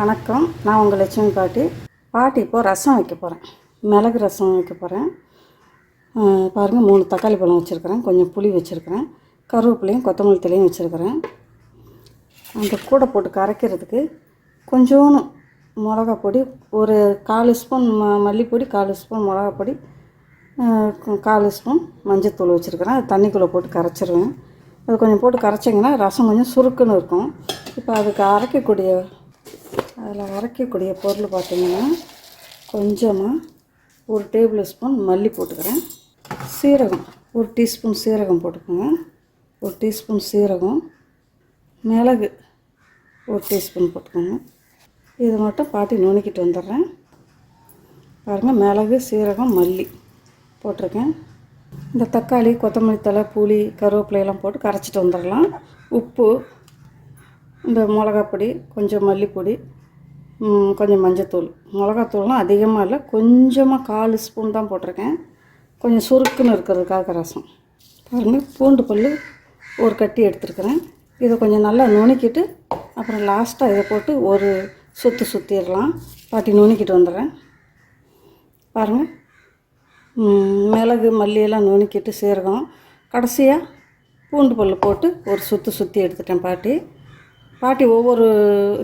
வணக்கம். நான் உங்கள் லட்சுமி பாட்டி. பாட்டி இப்போது ரசம் வைக்க போகிறேன் மிளகு ரசம் வைக்க போகிறேன் பாருங்கள் மூணு தக்காளி பழம் வச்சுருக்கிறேன். கொஞ்சம் புளி வச்சுருக்கிறேன். கருவேப்பிலையும் கொத்தமல்லி தலையும் வச்சுருக்கிறேன். அந்த கூடை போட்டு கரைக்கிறதுக்கு கொஞ்சோன்னு மிளகா பொடி ஒரு கால் ஸ்பூன் ம மல்லிப்பொடி கால் ஸ்பூன் மிளகா பொடி காலு கால் ஸ்பூன் மஞ்சத்தூள் வச்சுருக்கிறேன். அது தண்ணிக்குள்ளே போட்டு கரைச்சிருவேன். அது கொஞ்சம் போட்டு கரைச்சிங்கன்னா ரசம் கொஞ்சம் சுருக்குன்னு இருக்கும். இப்போ அதுக்கு அரைக்கக்கூடிய அதில் அரைக்கக்கூடிய பொருள் பார்த்திங்கன்னா கொஞ்சமாக ஒரு டேபிள் ஸ்பூன் மல்லி போட்டுக்கிறேன். சீரகம் ஒரு டீஸ்பூன் சீரகம் போட்டுக்கோங்க. ஒரு டீஸ்பூன் சீரகம் மிளகு ஒரு டீஸ்பூன் போட்டுக்கோங்க. இது மட்டும் பாட்டி நுணுக்கிட்டு வந்துடுறேன். பாருங்கள் மிளகு சீரகம் மல்லி போட்டிருக்கேன். இந்த தக்காளி கொத்தமல்லி தழை புளி கருவேப்பிலையெல்லாம் போட்டு கரைச்சிட்டு வந்துடலாம். உப்பு இந்த மிளகாப்பொடி கொஞ்சம் மல்லிப்பொடி கொஞ்சம் மஞ்சத்தூள். மிளகாத்தூள்லாம் அதிகமாக இல்லை. கொஞ்சமாக கால் ஸ்பூன் தான் போட்டிருக்கேன். கொஞ்சம் சுருக்குன்னு இருக்கிறதுக்காக ரசம். பாருங்கள் பூண்டு பல் ஒரு கட்டி எடுத்துருக்குறேன். இதை கொஞ்சம் நல்லா நுணுக்கிட்டு அப்புறம் லாஸ்ட்டாக இதை போட்டு ஒரு சுற்று சுற்றிடலாம் பாட்டி நுணுக்கிட்டு வந்துடுறேன். பாருங்கள் மிளகு மல்லியெல்லாம் நுணுக்கிட்டு சீரகம். கடைசியாக பூண்டு பல் போட்டு ஒரு சுற்று சுற்றி எடுத்துட்டேன் பாட்டி. பாட்டி ஒவ்வொரு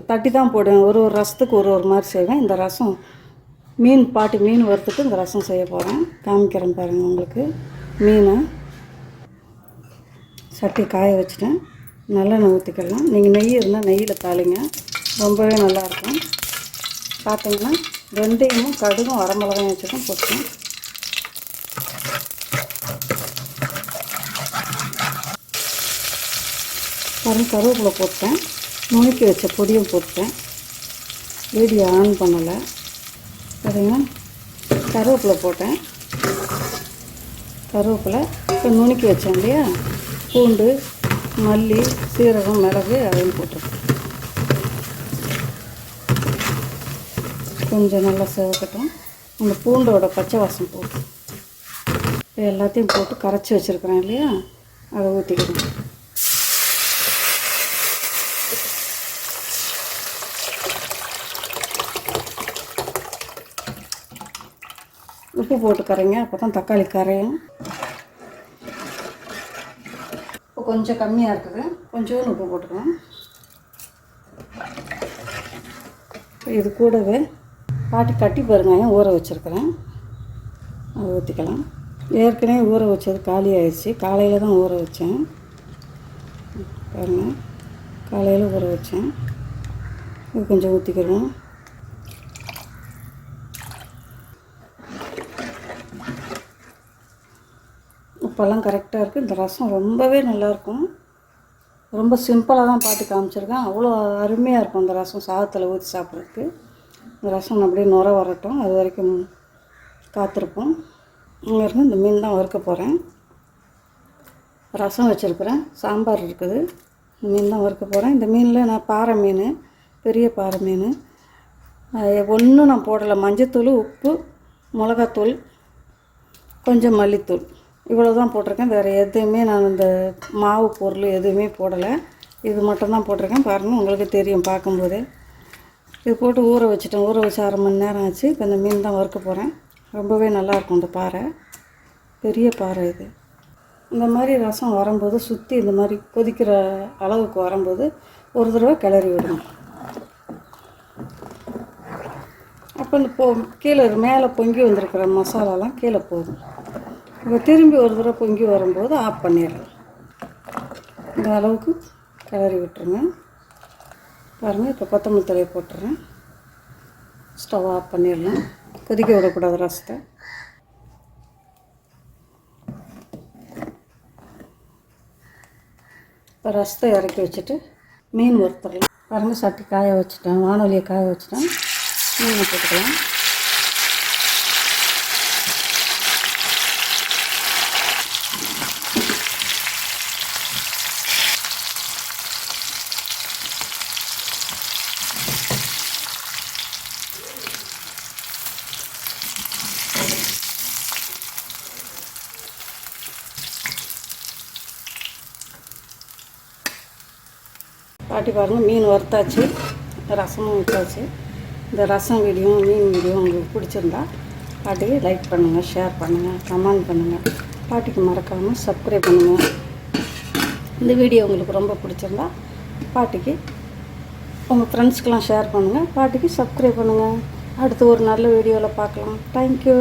தட்டி தான் போடுவேன். ஒரு ஒரு ரசத்துக்கு ஒரு ஒரு மாதிரி செய்வேன். இந்த ரசம் மீன் பாட்டி மீன் வறுத்துட்டு இந்த ரசம் செய்ய போகிறேன் காமிக்கிறேன் பாருங்கள் உங்களுக்கு. மீனை சட்டி காய வச்சுட்டேன். நல்லெண்ணெய் ஊற்றிக்கலாம் நீங்கள் நெய் இருந்தால் நெய்யில் தாளிங்க. ரொம்பவே நல்லாயிருக்கும் பார்த்தீங்கன்னா வெந்தயமும் கடுகும் வரமிளகாயும் வச்சுதான் போட்டேன். பாருங்க கருவேப்பிலை போட்டேன். நுணுக்கி வச்ச பொடியும் போட்டேன். வீடியோ ஆன் பண்ணலை. சரிங்க கருவேப்பிலை போட்டேன். கருவேப்பிலை இப்போ நுணுக்கி வச்சேன் இல்லையா? பூண்டு மல்லி சீரகம் மிளகு அதையும் போட்டிருக்கேன். கொஞ்சம் நல்லா செவக்கட்டும். அந்த பூண்டோட பச்சை வாசம் போட்டு. எல்லாத்தையும் போட்டு கரைச்சி வச்சுருக்குறேன் இல்லையா? அதை ஊற்றிக்கிறேன் உப்பு போட்டு கரைங்க அப்போ தான் தக்காளி கரையும். இப்போ கொஞ்சம் கம்மியாக இருக்குது. கொஞ்சோண்டு உப்பு போட்டுக்கலாம். இது கூடவே பாட்டி கட்டி பெருங்காயம் ஊற வச்சுருக்கிறேன். அதை ஊற்றிக்கலாம் ஏற்கனவே ஊற வச்சது காலி ஆயிடுச்சு. காலையில் தான் ஊற வச்சேன். பாருங்கள் காலையில் ஊற வச்சேன். இது கொஞ்சம் ஊற்றிக்கிறோம் உப்பெல்லாம் கரெக்டாக இருக்குது. இந்த ரசம் ரொம்பவே நல்லாயிருக்கும். ரொம்ப சிம்பிளாக தான் பாட்டு காமிச்சிருக்கேன். அவ்வளோ அருமையாக இருக்கும் இந்த ரசம் சாதத்தில் ஊற்றி சாப்பிட்றதுக்கு. இந்த ரசம் அப்படியே நுர வரட்டும். அது வரைக்கும் காத்திருப்போம். இங்கே இருந்து இந்த மீன் தான் வறுக்க போகிறேன். ரசம் வச்சுருக்குறேன். சாம்பார் இருக்குது. இந்த மீன் தான் வறுக்க போகிறேன். இந்த மீனில் நான் பாறை மீன் பெரிய பாறை மீன். ஒன்றும் நான் போடலை. மஞ்சத்தூள் உப்பு மிளகாத்தூள் கொஞ்சம் மல்லித்தூள். இவ்வளோ தான் போட்டிருக்கேன். வேறு எதுவுமே நான் இந்த மாவு பொருள் எதுவுமே போடலை. இது மட்டும்தான் போட்டிருக்கேன். பாருங்கள் உங்களுக்கு தெரியும் பார்க்கும்போதே. இது போட்டு ஊற வச்சுட்டேன். ஊற வச்சு அரை மணி நேரம் ஆச்சு. இப்போ இந்த மீன் தான் வறுக்க போகிறேன் ரொம்பவே நல்லாயிருக்கும் இந்த பாறை. பெரிய பாறை இது. இந்த மாதிரி ரசம் வரும்போது சுற்றி இந்த மாதிரி கொதிக்கிற அளவுக்கு வரும்போது ஒரு தடவை கிளறி விடணும். அப்போ இந்த போ கீழே மேலே பொங்கி வந்திருக்கிற மசாலாலாம் கீழே போகும். இப்போ திரும்பி ஒரு தடவை பொங்கி வரும்போது ஆஃப் பண்ணிடலாம். இந்த அளவுக்கு கிளறி விட்டுருங்க. பாருங்கள் இப்போ கொத்தமல்லி தலையை போட்டுறேன். ஸ்டவ் ஆஃப் பண்ணிடலாம். கொதிக்க விடக்கூடாது ரசத்தை. இப்போ ரசத்தை இறக்கி வச்சுட்டு மீன் வறுத்துடலாம். பாருங்கள் சட்டி காய வச்சுட்டேன். வானொலியை காய வச்சுட்டேன். மீன் போட்டுக்கலாம். காட்டி பாருங்கள் மீன் வறுத்தாச்சு ரசமும் வச்சாச்சு. இந்த ரசம் வீடியோ மீன் வீடியோ உங்களுக்கு பிடிச்சிருந்தா பாட்டிக்கு லைக் பண்ணுங்கள் ஷேர் பண்ணுங்கள் கமெண்ட் பண்ணுங்கள் பாட்டிக்கு மறக்காமல் சப்ஸ்கிரைப் பண்ணுங்கள் இந்த வீடியோ உங்களுக்கு ரொம்ப பிடிச்சிருந்தா பாட்டிக்கு உங்கள் ஃப்ரெண்ட்ஸ்க்கெலாம் ஷேர் பண்ணுங்கள் பாட்டிக்கு சப்ஸ்கிரைப் பண்ணுங்கள் அடுத்து ஒரு நல்ல வீடியோவில் பார்க்கலாம். தேங்க்யூ